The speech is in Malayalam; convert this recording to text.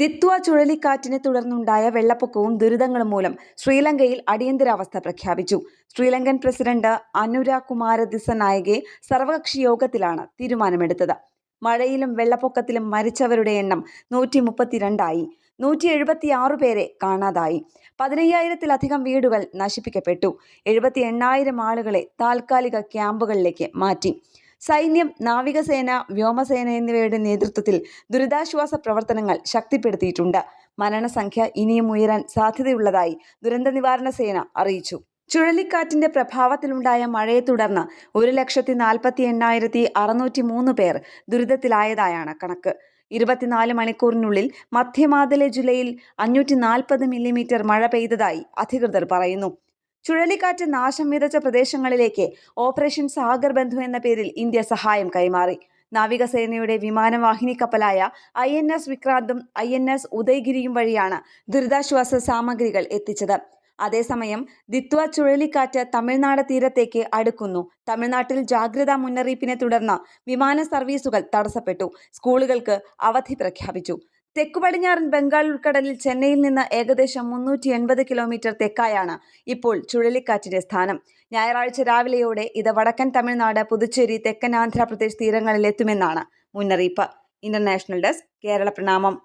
ദിത്വ ചുഴലിക്കാറ്റിനെ തുടർന്നുണ്ടായ വെള്ളപ്പൊക്കവും ദുരിതങ്ങളും മൂലം ശ്രീലങ്കയിൽ അടിയന്തരാവസ്ഥ പ്രഖ്യാപിച്ചു. ശ്രീലങ്കൻ പ്രസിഡന്റ് അനുര കുമാര ദിസനായകെ സർവകക്ഷി യോഗത്തിലാണ് തീരുമാനമെടുത്തത്. മഴയിലും വെള്ളപ്പൊക്കത്തിലും മരിച്ചവരുടെ എണ്ണം നൂറ്റി മുപ്പത്തിരണ്ടായി നൂറ്റി എഴുപത്തിയാറ് പേരെ കാണാതായി. പതിനയ്യായിരത്തിലധികം വീടുകൾ നശിപ്പിക്കപ്പെട്ടു. എഴുപത്തി എണ്ണായിരം ആളുകളെ താൽക്കാലിക ക്യാമ്പുകളിലേക്ക് മാറ്റി. സൈന്യം നാവികസേന വ്യോമസേന എന്നിവയുടെ നേതൃത്വത്തിൽ ദുരിതാശ്വാസ പ്രവർത്തനങ്ങൾ ശക്തിപ്പെടുത്തിയിട്ടുണ്ട്. മരണസംഖ്യ ഇനിയും ഉയരാൻ സാധ്യതയുള്ളതായി ദുരന്ത നിവാരണ സേന അറിയിച്ചു. ചുഴലിക്കാറ്റിന്റെ പ്രഭാവത്തിലുണ്ടായ മഴയെ തുടർന്ന് ഒരു ലക്ഷത്തി നാൽപ്പത്തി എണ്ണായിരത്തി അറുന്നൂറ്റി മൂന്ന് പേർ ദുരിതത്തിലായതായാണ് കണക്ക്. ഇരുപത്തിനാല് മണിക്കൂറിനുള്ളിൽ മധ്യമാതല ജില്ലയിൽ അഞ്ഞൂറ്റി നാൽപ്പത് മില്ലിമീറ്റർ മഴ പെയ്തതായി അധികൃതർ പറയുന്നു. ചുഴലിക്കാറ്റ് നാശം വിതച്ച പ്രദേശങ്ങളിലേക്ക് ഓപ്പറേഷൻ സാഗർ ബന്ധു എന്ന പേരിൽ ഇന്ത്യ സഹായം കൈമാറി. നാവികസേനയുടെ വിമാനവാഹിനി കപ്പലായ ഐ എൻ എസ് വിക്രാന്തും ഐ എൻ എസ് ഉദയഗിരിയും വഴിയാണ് ദുരിതാശ്വാസ സാമഗ്രികൾ എത്തിച്ചത്. അതേസമയം ദിത്വ ചുഴലിക്കാറ്റ് തമിഴ്നാട് തീരത്തേക്ക് അടുക്കുന്നു. തമിഴ്നാട്ടിൽ ജാഗ്രതാ മുന്നറിയിപ്പിനെ തുടർന്ന് വിമാന സർവീസുകൾ തടസ്സപ്പെട്ടു. സ്കൂളുകൾക്ക് അവധി പ്രഖ്യാപിച്ചു. തെക്കു പടിഞ്ഞാറൻ ബംഗാൾ ഉൾക്കടലിൽ ചെന്നൈയിൽ നിന്ന് ഏകദേശം മുന്നൂറ്റി എൺപത് കിലോമീറ്റർ തെക്കായാണ് ഇപ്പോൾ ചുഴലിക്കാറ്റിന്റെ സ്ഥാനം. ഞായറാഴ്ച രാവിലെയോടെ ഇത് വടക്കൻ തമിഴ്നാട് പുതുച്ചേരി തെക്കൻ ആന്ധ്രാപ്രദേശ് തീരങ്ങളിൽ എത്തുമെന്നാണ് മുന്നറിയിപ്പ്. ഇന്റർനാഷണൽ ഡെസ്ക് കേരള പ്രണാമം.